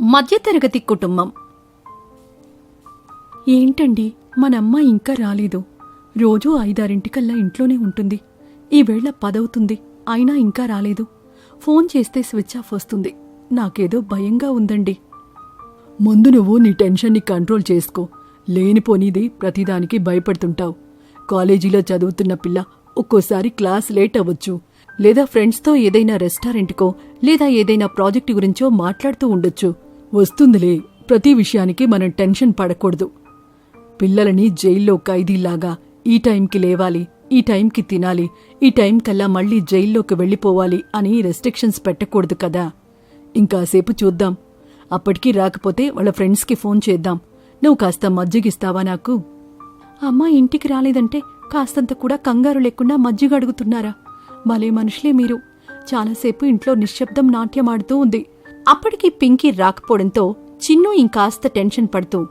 మధ్యతరగతి కుటుంబం. ఏంటండి మనమ్మ ఇంకా రాలేదు. రోజూ ఐదారింటికల్లా ఇంట్లోనే ఉంటుంది. ఈవేళ పదవుతుంది అయినా ఇంకా రాలేదు. ఫోన్ చేస్తే స్విచ్ ఆఫ్ వస్తుంది. నాకేదో భయంగా ఉందండి. ముందు నువ్వు నీ టెన్షన్ని కంట్రోల్ చేసుకో. లేనిపోనిది ప్రతిదానికి భయపడుతుంటావు. కాలేజీలో చదువుతున్న పిల్ల ఒక్కోసారి క్లాస్ లేట్ అవ్వచ్చు. లేదా ఫ్రెండ్స్తో ఏదైనా రెస్టారెంట్కో లేదా ఏదైనా ప్రాజెక్టు గురించో మాట్లాడుతూ ఉండొచ్చు. వస్తుందిలే. ప్రతి విషయానికి మనం టెన్షన్ పడకూడదు. పిల్లలని జైల్లో ఖైదీలాగా ఈ టైంకి లేవాలి ఈ టైంకి తినాలి ఈ టైం కల్లా మళ్ళీ జైల్లోకి వెళ్ళిపోవాలి అని రెస్ట్రిక్షన్స్ పెట్టకూడదు కదా. ఇంకాసేపు చూద్దాం. అప్పటికీ రాకపోతే వాళ్ళ ఫ్రెండ్స్కి ఫోన్ చేద్దాం. నువ్వు కాస్త మజ్జిగిస్తావా నాకు? అమ్మ ఇంటికి రాలేదంటే కాస్తంత కూడా కంగారు లేకుండా మజ్జిగ అడుగుతున్నారా? భలే మనుషులే మీరు. చాలాసేపు ఇంట్లో నిశ్శబ్దం నాట్యమాడుతూ ఉంది. అప్పటికి పింకీ రాకపోవడంతో చిన్ను ఇంకాస్త టెన్షన్ పడుతూ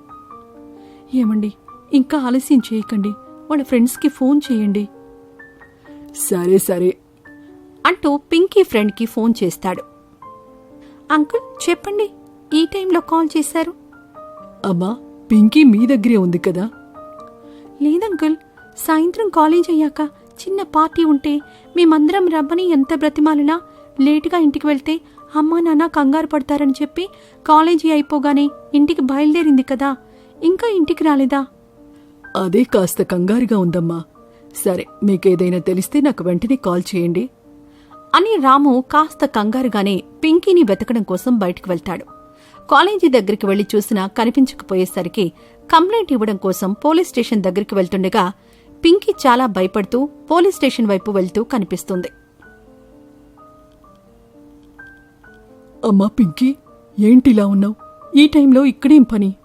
ఏమండి ఇంకా ఆలస్యం చేయకండి వాళ్ళ ఫ్రెండ్స్కి ఫోన్ చేయండి. సరే సరే. అంటూ పింకీ ఫ్రెండ్కి ఫోన్ చేస్తాడు. అంకుల్ చెప్పండి ఈ టైంలో కాల్ చేశారు? అమ్మా పింకీ మీ దగ్గరే ఉంది కదా? లేదంకుల్ సాయంత్రం కాలేజ్ అయ్యాక చిన్న పార్టీ ఉంటే మేమందరం రమ్మని ఎంత బ్రతిమాలినా లేటుగా ఇంటికి వెళ్తే అమ్మా నాన్న కంగారు పడతారని చెప్పి కాలేజీ అయిపోగానే ఇంటికి బయలుదేరింది కదా. ఇంకా ఇంటికి రాలేదా? అదే కాస్త కంగారుగా ఉందమ్మా. సరే మీకేదైనా తెలిస్తే నాకు వెంటనే కాల్ చేయండి. అని రాము కాస్త కంగారుగానే పింకీని వెతకడం కోసం బయటకు వెళ్తాడు. కాలేజీ దగ్గరికి వెళ్ళి చూసినా కనిపించకపోయేసరికి కంప్లైంట్ ఇవ్వడం కోసం పోలీస్ స్టేషన్ దగ్గరికి వెళ్తుండగా పింకీ చాలా భయపడుతూ పోలీస్ స్టేషన్ వైపు వెళ్తూ కనిపిస్తుంది. అమ్మా పింకీ ఏంటిలా ఉన్నావు? ఈ టైంలో ఇక్కడేం పని?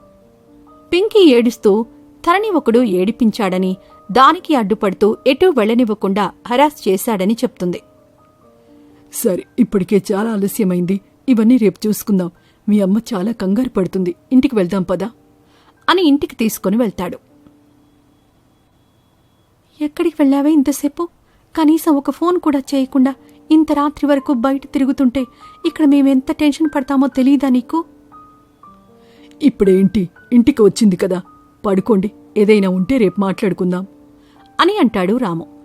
పింకీ ఏడుస్తూ తనని ఒకడు ఏడిపించాడని దానికి అడ్డుపడుతూ ఎటూ వెళ్ళనివ్వకుండా హరాస్ చేశాడని చెప్తుంది. సరే ఇప్పటికే చాలా ఆలస్యమైంది. ఇవన్నీ రేపు చూసుకుందాం. మీ అమ్మ చాలా కంగారు పడుతుంది. ఇంటికి వెళ్దాం పదా. అని ఇంటికి తీసుకుని వెళ్తాడు. ఎక్కడికి వెళ్ళావే ఇంతసేపు? కనీసం ఒక ఫోన్ కూడా చేయకుండా ఇంత రాత్రి వరకు బయట తిరుగుతుంటే ఇక్కడ మేమెంత టెన్షన్ పడతామో తెలీదా నీకు? ఇప్పుడేంటి? ఇంటికి వచ్చింది కదా. పడుకోండి. ఏదైనా ఉంటే రేపు మాట్లాడుకుందాం. అని అంటాడు రాము.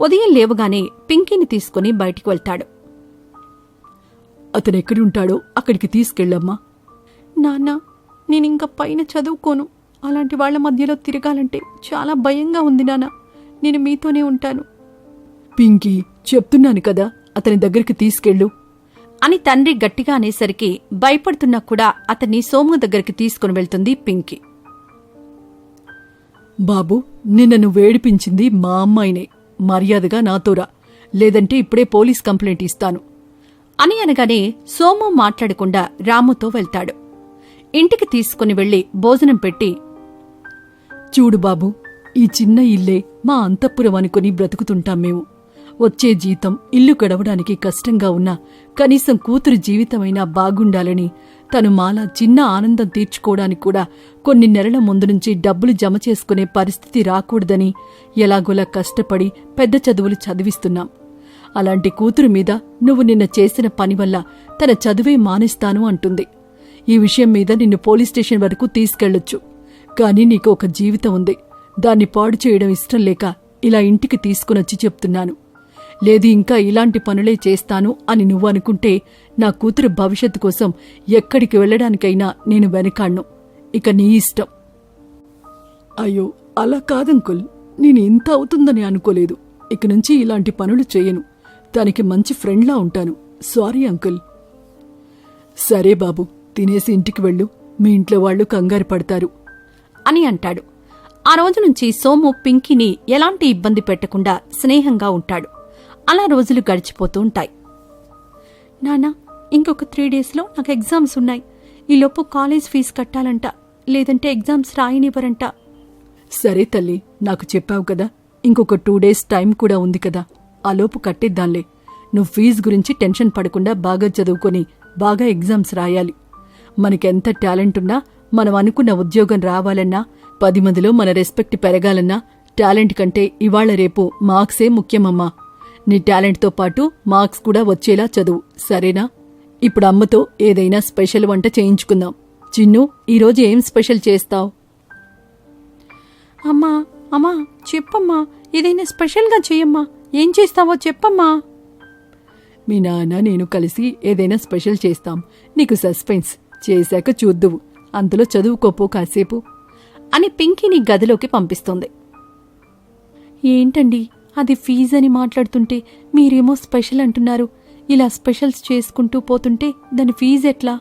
ఉదయం లేవగానే పింకీని తీసుకుని బయటికి వెళ్తాడు. అతను ఎక్కడి ఉంటాడో అక్కడికి తీసుకెళ్ళమ్మా. నాన్న నేనింక పైన చదువుకోను. అలాంటి వాళ్ళ మధ్యలో తిరగాలంటే చాలా భయంగా ఉంది నాన్న. నేను మీతోనే ఉంటాను. పింకీ చెప్తున్నాను కదా అతని దగ్గరికి తీసుకెళ్ళు. అని తండ్రి గట్టిగా అనేసరికి భయపడుతున్నా కూడా అతన్ని సోము దగ్గరికి తీసుకుని వెళ్తుంది పింకీ. బాబు నిన్న నువ్వేడిపించింది మా అమ్మాయినే. మర్యాదగా నాతోరా లేదంటే ఇప్పుడే పోలీస్ కంప్లైంట్ ఇస్తాను. అని అనగానే సోము మాట్లాడకుండా రాముతో వెళ్తాడు. ఇంటికి తీసుకుని వెళ్ళి భోజనం పెట్టి చూడు బాబు ఈ చిన్న ఇల్లే మా అంతఃపురం అనుకుని బ్రతుకుతుంటాం మేము. వచ్చే జీతం ఇల్లు గడవడానికి కష్టంగా ఉన్నా కనీసం కూతురు జీవితమైనా బాగుండాలని తను మాలా చిన్న ఆనందం తీర్చుకోవడానికి కూడా కొన్ని నెలల ముందు నుంచి డబ్బులు జమ చేసుకునే పరిస్థితి రాకూడదని ఎలాగోలా కష్టపడి పెద్ద చదువులు చదివిస్తున్నాం. అలాంటి కూతురు మీద నువ్వు నిన్న చేసిన పని వల్ల తన చదువే మానేస్తాను అంటుంది. ఈ విషయం మీద నిన్ను పోలీస్ స్టేషన్ వరకు తీసుకెళ్ళొచ్చు కానీ నీకు ఒక జీవితం ఉంది. దాన్ని పాడు చేయడం ఇష్టం లేక ఇలా ఇంటికి తీసుకునొచ్చి చెప్తున్నాను. లేదు ఇంకా ఇలాంటి పనులే చేస్తాను అని నువ్వు అనుకుంటే నా కూతురు భవిష్యత్తు కోసం ఎక్కడికి వెళ్ళడానికైనా నేను వెనకాడ్ను. ఇక నీ ఇష్టం. అయ్యో అలా కాదంకుల్ నేను ఇంత అవుతుందని అనుకోలేదు. ఇక నుంచి ఇలాంటి పనులు చేయను. తనకి మంచి ఫ్రెండ్లా ఉంటాను. Sorry uncle. సరే బాబు తినేసి ఇంటికి వెళ్ళు. మీ ఇంట్లో వాళ్ళు కంగారు పడతారు. అని అంటాడు. ఆ రోజు నుంచి సోము పింకీని ఎలాంటి ఇబ్బంది పెట్టకుండా స్నేహంగా ఉంటాడు. అలా రోజులు గడిచిపోతూ ఉంటాయి. నానా ఇంకొక త్రీ డేస్లో నాకు ఎగ్జామ్స్ ఉన్నాయి. ఈలోపు కాలేజ్ ఫీజు కట్టాలంట లేదంటే ఎగ్జామ్స్ రాయనివ్వరంట. సరే తల్లి నాకు చెప్పావు కదా. ఇంకొక టూ డేస్ టైం కూడా ఉంది కదా. ఆలోపు కట్టేద్దాంలే. నువ్వు ఫీజు గురించి టెన్షన్ పడకుండా బాగా చదువుకొని బాగా ఎగ్జామ్స్ రాయాలి. మనకెంత టాలెంట్ ఉన్నా మనం అనుకున్న ఉద్యోగం రావాలన్నా పది మందిలో మన రెస్పెక్ట్ పెరగాలన్నా టాలెంట్ కంటే ఇవాళ రేపు మార్క్సే ముఖ్యమమ్మా. నీ టాలెంట్తో పాటు మార్క్స్ కూడా వచ్చేలా చదువు సరేనా? ఇప్పుడు అమ్మతో ఏదైనా స్పెషల్ వంట చేయించుకుందాం. చిన్ను ఈరోజు ఏం స్పెషల్ చేస్తావు? అమ్మా అమ్మా చెప్పమ్మా ఏదైనా స్పెషల్గా చెయ్యమ్మా ఏం చేస్తావో చెప్పమ్మా. మీ నాన్న నేను కలిసి ఏదైనా స్పెషల్ చేస్తాం. నీకు సస్పెన్స్ చేశాక చూద్దువు. అంతలో చదువుకోపో కాసేపు అని పింకీని గదిలోకి పంపిస్తుంది. ఏంటండి? అది ఫీజ్ అని మాట్లాడుతుంటే మీరేమో స్పెషల్ అంటున్నారు. ఇలా స్పెషల్స్ చేసుకుంటూ పోతుంటే దాని ఫీజు ఎట్లా?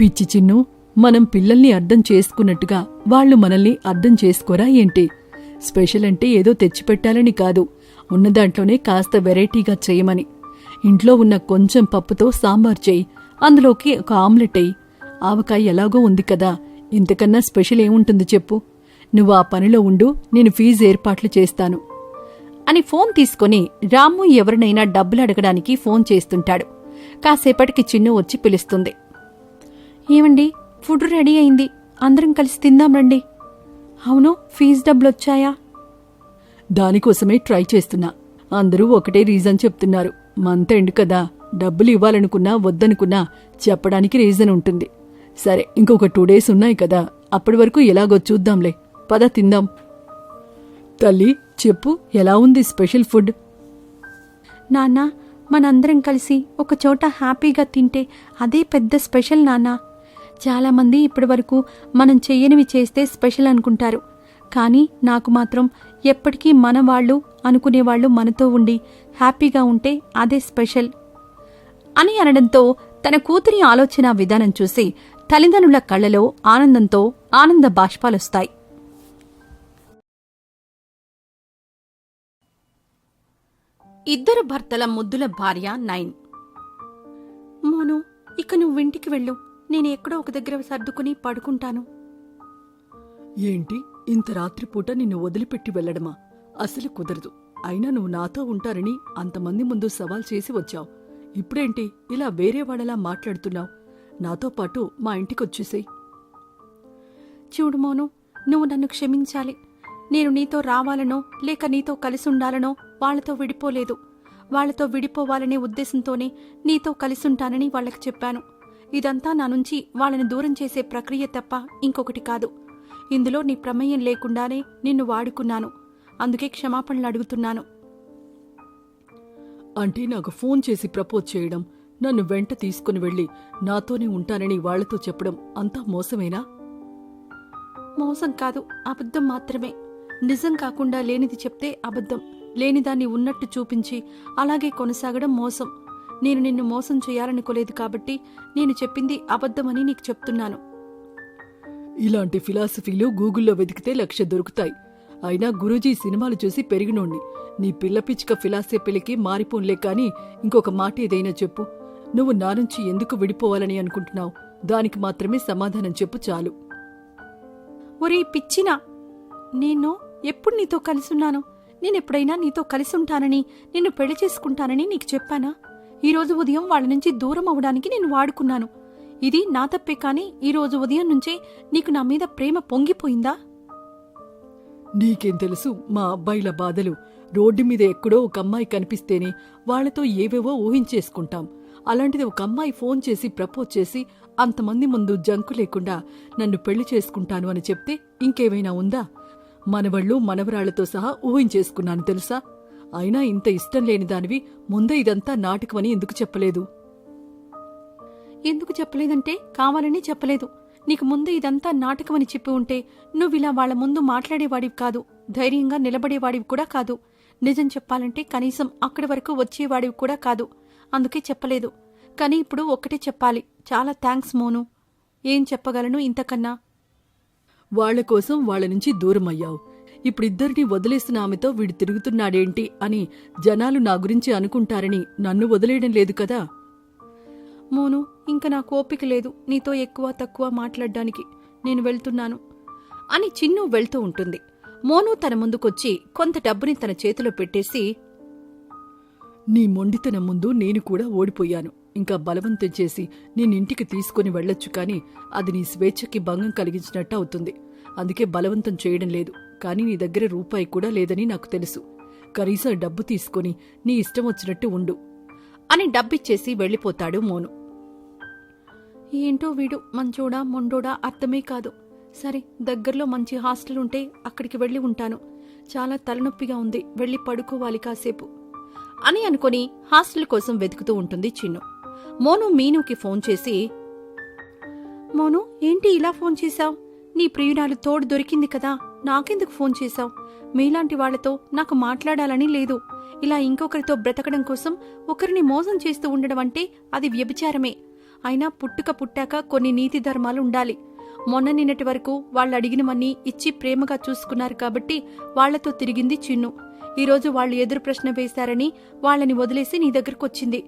పిచ్చి చిన్ను మనం పిల్లల్ని అర్థం చేసుకున్నట్టుగా వాళ్ళు మనల్ని అర్థం చేసుకోరా ఏంటి? స్పెషల్ అంటే ఏదో తెచ్చిపెట్టాలని కాదు. ఉన్న దాంట్లోనే కాస్త వెరైటీగా చేయమని. ఇంట్లో ఉన్న కొంచెం పప్పుతో సాంబార్ చేయి. అందులోకి ఒక ఆమ్లెట్ అయ్యి ఆవకాయ ఎలాగో ఉంది కదా ఇంతకన్నా స్పెషల్ ఏముంటుంది చెప్పు. నువ్వు ఆ పనిలో ఉండు నేను ఫీజు ఏర్పాట్లు చేస్తాను. అని ఫోన్ తీసుకొని రాము ఎవరినైనా డబ్బులు అడగడానికి ఫోన్ చేస్తుంటాడు. కాసేపటికి చిన్ను వచ్చి పిలుస్తుంది. ఏమండి ఫుడ్ రెడీ అయింది. అందరం కలిసి తిందాం రండి. అవును ఫీజు డబ్బులొచ్చాయా? దానికోసమే ట్రై చేస్తున్నా. అందరూ ఒకటే రీజన్ చెప్తున్నారు. మంత్ ఎండ్ కదా. డబ్బులు ఇవ్వాలనుకున్నా వద్దనుకున్నా చెప్పడానికి రీజన్ ఉంటుంది. సరే ఇంకొక టూ డేస్ ఉన్నాయి కదా. అప్పటి వరకు ఎలాగో చూద్దాంలే. పద తిందాం. తల్లి చెప్పు ఎలా ఉంది స్పెషల్ ఫుడ్? నాన్న మనందరం కలిసి ఒక చోట హ్యాపీగా తింటే అదే పెద్ద స్పెషల్ నాన్న. చాలామంది ఇప్పటి వరకు మనం చెయ్యనివి చేస్తే స్పెషల్ అనుకుంటారు. కానీ నాకు మాత్రం ఎప్పటికీ మన వాళ్ళు అనుకునేవాళ్ళు మనతో ఉండి హ్యాపీగా ఉంటే అదే స్పెషల్. అని అనడంతో తన కూతురి ఆలోచన విధానం చూసి తల్లిదండ్రుల కళ్ళలో ఆనందంతో ఆనంద బాష్పాలొస్తాయి. ఇద్దరు భర్తల ముద్దుల భార్య నైన్. మోను ఇక నువ్వు ఇంటికి వెళ్ళు. నేను ఎక్కడో ఒక దగ్గర సర్దుకుని పడుకుంటాను. ఏంటి? ఇంత రాత్రిపూట నిన్ను వదిలిపెట్టి వెళ్ళడమా? అసలు కుదరదు. అయినా నువ్వు నాతో ఉంటారని అంతమంది ముందు సవాల్ చేసి వచ్చావు. ఇప్పుడేంటి? ఇలా వేరే వాళ్ళలా మాట్లాడుతున్నావు. నాతో పాటు మా ఇంటికొచ్చేసేయ్ చూడు మోను నువ్వు నన్ను క్షమించాలి. నేను నీతో రావాలనో లేక నీతో కలిసి ఉండాలనో వాళ్ళతో విడిపోలేదు. వాళ్ళతో విడిపోవాలనే ఉద్దేశంతోనే నీతో కలిసుంటానని వాళ్ళకి చెప్పాను. ఇదంతా నా నుంచి వాళ్ళని దూరం చేసే ప్రక్రియ తప్ప ఇంకొకటి కాదు. ఇందులో నీ ప్రమేయం లేకుండానే నిన్ను వాడుకున్నాను. అందుకే క్షమాపణలు అడుగుతున్నాను. అంటే నాకు ఫోన్ చేసి ప్రపోజ్ చేయడం నన్ను వెంట తీసుకుని వెళ్ళి నాతోనే ఉంటానని వాళ్ళతో చెప్పడం అంతా మోసమేనా? మోసం కాదు అబద్ధం మాత్రమే. నిజం కాకుండా లేనిది చెప్తే అబద్ధం. లేనిదాన్ని ఉన్నట్టు చూపించి అలాగే కొనసాగడం మోసం. నేను నిన్ను మోసం చేయాలనుకోలేదు కాబట్టి నేను చెప్పింది అబద్ధమని నీకు చెప్తున్నాను. ఇలాంటి ఫిలాసఫీలు గూగుల్లో వెతికితే లక్ష దొరుకుతాయి. అయినా గురూజీ సినిమాలు చూసి పెరిగినోణ్ణి. నీ పిల్ల పిచ్చుక ఫిలాసఫీలకి మారిపోన్లే కాని ఇంకొక మాట ఏదైనా చెప్పు. నువ్వు నా నుంచి ఎందుకు విడిపోవాలని అనుకుంటున్నావు? దానికి మాత్రమే సమాధానం చెప్పు చాలు. ఒరే పిచ్చినా నేను ఎప్పుడు నీతో కలిసున్నాను? నేనెప్పుడైనా నీతో కలిసి ఉంటానని నిన్ను పెళ్ళి చేసుకుంటానని నీకు చెప్పానా? ఈరోజు ఉదయం వాళ్ళ నుంచి దూరం అవడానికి నేను వాడుకున్నాను. ఇది నా తప్పే కానీ ఈరోజు ఉదయం నుంచే నీకు నా మీద ప్రేమ పొంగిపోయిందా? నీకేం తెలుసు మా అబ్బాయిల బాధలు. రోడ్డు మీద ఎక్కడో ఒక అమ్మాయి కనిపిస్తేనే వాళ్ళతో ఏవేవో ఊహించేసుకుంటాం. అలాంటిది ఒక అమ్మాయి ఫోన్ చేసి ప్రపోజ్ చేసి అంతమంది ముందు జంకు లేకుండా నన్ను పెళ్ళి చేసుకుంటాను అని చెప్తే ఇంకేమైనా ఉందా? మనవళ్ళు మనవరాళ్ళతో సహా ఊహించేసుకున్నాను తెలుసా? అయినా ఇంత ఇష్టం లేని దానివి ముందే ఇదంతా నాటకమని ఎందుకు చెప్పలేదు? ఎందుకు చెప్పలేదంటే కావాలని చెప్పలేదు. నీకు ముందు ఇదంతా నాటకమని చెప్పి ఉంటే నువ్విలా వాళ్ళ ముందు మాట్లాడేవాడివి కాదు ధైర్యంగా నిలబడేవాడివి కూడా కాదు. నిజం చెప్పాలంటే కనీసం అక్కడి వరకు వచ్చేవాడివి కూడా కాదు. అందుకే చెప్పలేదు. కానీ ఇప్పుడు ఒక్కటే చెప్పాలి. చాలా థ్యాంక్స్ మోను. ఏం చెప్పగలను ఇంతకన్నా? వాళ్ళ కోసం వాళ్ళ నుంచి దూరం అయ్యావు ఇప్పుడిద్దరిని వదిలేసిన ఆమెతో వీడు తిరుగుతున్నాడేంటి అని జనాలు నా గురించి అనుకుంటారని నన్ను వదిలేయడం లేదు కదా? మోను ఇంక నాకు ఓపిక లేదు నీతో ఎక్కువ తక్కువ మాట్లాడ్డానికి. నేను వెళ్తున్నాను అని చిన్ను వెళ్తూ ఉంటుంది. మోను తన ముందుకొచ్చి కొంత డబ్బుని తన చేతిలో పెట్టేసి నీ మొండితనం ముందు నేను కూడా ఓడిపోయాను. ఇంకా బలవంతం చేసి నేనింటికి తీసుకుని వెళ్ళొచ్చు కానీ అది నీ స్వేచ్ఛకి భంగం కలిగించినట్టు అవుతుంది. అందుకే బలవంతం చేయడం లేదు. కానీ నీ దగ్గర రూపాయి కూడా లేదని నాకు తెలుసు. కనీసం డబ్బు తీసుకొని నీ ఇష్టం వచ్చినట్టు ఉండు. అని డబ్బిచ్చేసి వెళ్ళిపోతాడు మోను. ఏంటో వీడు మంచోడా మొండోడా అర్థమే కాదు. సరే దగ్గరలో మంచి హాస్టల్ ఉంటే అక్కడికి వెళ్ళి ఉంటాను. చాలా తలనొప్పిగా ఉంది. వెళ్ళి పడుకోవాలి కాసేపు. అని అనుకొని హాస్టల్ కోసం వెతుకుతూ ఉంటుంది చిన్ను. మోను మీనుకి ఫోన్ చేసి మోను ఏంటి ఇలా ఫోన్ చేశావు? నీ ప్రియురాలు తోడు దొరికింది కదా నాకెందుకు ఫోన్ చేశావు? మీలాంటి వాళ్ళతో నాకు మాట్లాడాలని లేదు. ఇలా ఇంకొకరితో బ్రతకడం కోసం ఒకరిని మోసం చేస్తూ ఉండడం అంటే అది వ్యభిచారమే. అయినా పుట్టుక పుట్టాక కొన్ని నీతి ధర్మాలు ఉండాలి. మొన్న నిన్నటి వరకు వాళ్ళు అడిగినవన్నీ ఇచ్చి ప్రేమగా చూసుకున్నారు కాబట్టి వాళ్ళతో తిరిగింది చిన్ను. ఈరోజు వాళ్ళు ఎదురు ప్రశ్న వేశారని వాళ్ళని వదిలేసి నీ దగ్గరకొచ్చింది.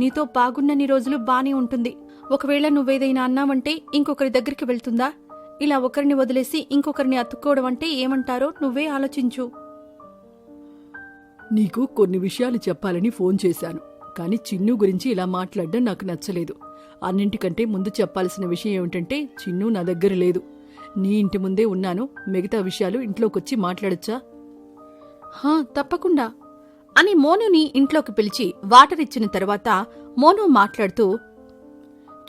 నీతో బాగున్నన్ని రోజులు బానే ఉంటుంది. ఒకవేళ నువ్వేదైనా అన్నావంటే ఇంకొకరి దగ్గరికి వెళ్తుందా? ఇలా ఒకరిని వదిలేసి ఇంకొకరిని అతుక్కోవడం అంటే ఏమంటారో నువ్వే ఆలోచించు. నీకు కొన్ని విషయాలు చెప్పాలని ఫోన్ చేశాను. కానీ చిన్ను గురించి ఇలా మాట్లాడడం నాకు నచ్చలేదు. అన్నింటికంటే ముందు చెప్పాల్సిన విషయం ఏమిటంటే చిన్ను నా దగ్గర లేదు. నీ ఇంటి ముందే ఉన్నాను. మిగతా విషయాలు ఇంట్లోకొచ్చి మాట్లాడొచ్చా? హా తప్పకుండా. అని మోనుని ఇంట్లోకి పిలిచి వాటర్ ఇచ్చిన తర్వాత మోను మాట్లాడుతూ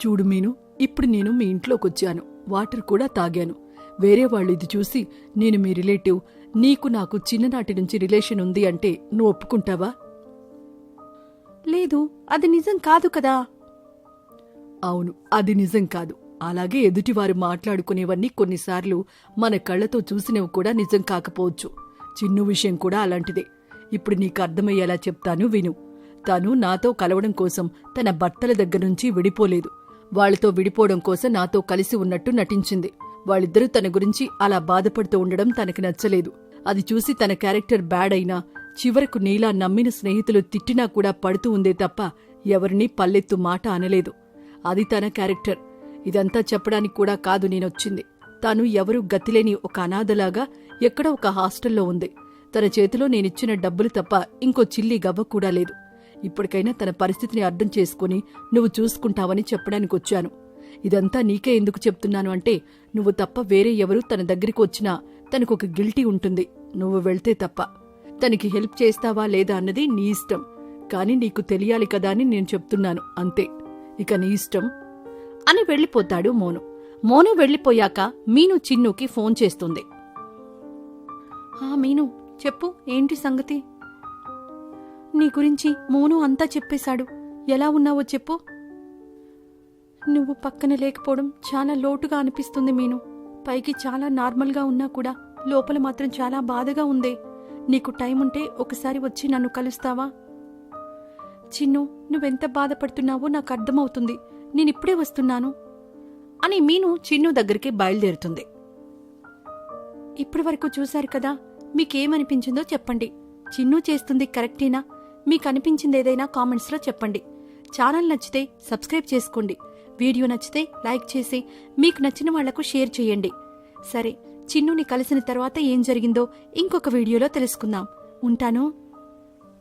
చూడు మీను ఇప్పుడు నేను మీ ఇంట్లోకొచ్చాను. వాటర్ కూడా తాగాను. వేరే వాళ్ళు ఇది చూసి నేను మీ రిలేటివ్ నీకు నాకు చిన్ననాటి నుంచి రిలేషన్ ఉంది అంటే నువ్వు ఒప్పుకుంటావా? లేదు అది నిజం కాదు కదా. అవును అది నిజం కాదు. అలాగే ఎదుటివారు మాట్లాడుకునేవన్నీ కొన్నిసార్లు మన కళ్ళతో చూసినవి కూడా నిజం కాకపోవచ్చు. చిన్ను విషయం కూడా అలాంటిదే. ఇప్పుడు నీకు అర్థమయ్యేలా చెప్తాను విను. తను నాతో కలవడం కోసం తన భర్తల దగ్గర నుంచి విడిపోలేదు. వాళ్ళతో విడిపోవడం కోసం నాతో కలిసి ఉన్నట్టు నటించింది. వాళ్ళిద్దరూ తన గురించి అలా బాధపడుతూ ఉండడం తనకి నచ్చలేదు. అది చూసి తన క్యారెక్టర్ బ్యాడ్ అయినా చివరకు నీలా నమ్మిన స్నేహితులు తిట్టినా కూడా పడుతూ ఉందే తప్ప ఎవరినీ పల్లెత్తు మాట అనలేదు. అది తన క్యారెక్టర్. ఇదంతా చెప్పడానికి కూడా కాదు నేనొచ్చింది. తాను ఎవరూ గతిలేని ఒక అనాథలాగా ఎక్కడో ఒక హాస్టల్లో ఉంది. తన చేతిలో నేనిచ్చిన డబ్బులు తప్ప ఇంకో చిల్లి గవ్వ కూడా లేదు. ఇప్పటికైనా తన పరిస్థితిని అర్థం చేసుకుని నువ్వు చూసుకుంటావని చెప్పడానికి వచ్చాను. ఇదంతా నీకే ఎందుకు చెప్తున్నాను అంటే నువ్వు తప్ప వేరే ఎవరు తన దగ్గరికి వచ్చినా తనకొక గిల్టీ ఉంటుంది. నువ్వు వెళ్తే తప్ప. తనకి హెల్ప్ చేస్తావా లేదా అన్నది నీ ఇష్టం. కాని నీకు తెలియాలి కదా అని నేను చెప్తున్నాను. అంతే. ఇక నీ ఇష్టం? అని వెళ్ళిపోతాడు మోను. మోను వెళ్ళిపోయాక మీను చిన్నుకి ఫోన్ చేస్తుంది. ఆ మీను. చెప్పు ఏంటి సంగతి? నీ గురించి మోను అంతా చెప్పేశాడు. ఎలా ఉన్నావో చెప్పు. నువ్వు పక్కన లేకపోవడం చాలా లోటుగా అనిపిస్తుంది మీను. పైకి చాలా నార్మల్గా ఉన్నా కూడా లోపల మాత్రం చాలా బాధగా ఉందే. నీకు టైం ఉంటే ఒకసారి వచ్చి నన్ను కలుస్తావా? చిన్ను నువ్వెంత బాధపడుతున్నావో నాకు అర్థమవుతుంది. నేనిప్పుడే వస్తున్నాను. అని మీను చిన్ను దగ్గరికి బయలుదేరుతుంది. ఇప్పటి వరకు చూశారు కదా మీకేమనిపించిందో చెప్పండి. చిన్ను చేస్తుంది కరెక్టేనా? మీకు అనిపించింది ఏదైనా కామెంట్స్లో చెప్పండి. ఛానల్ నచ్చితే సబ్స్క్రైబ్ చేసుకోండి. వీడియో నచ్చితే లైక్ చేసి మీకు నచ్చిన వాళ్ళకు షేర్ చేయండి. సరే చిన్నుని కలిసిన తర్వాత ఏం జరిగిందో ఇంకొక వీడియోలో తెలుసుకుందాం. ఉంటాను?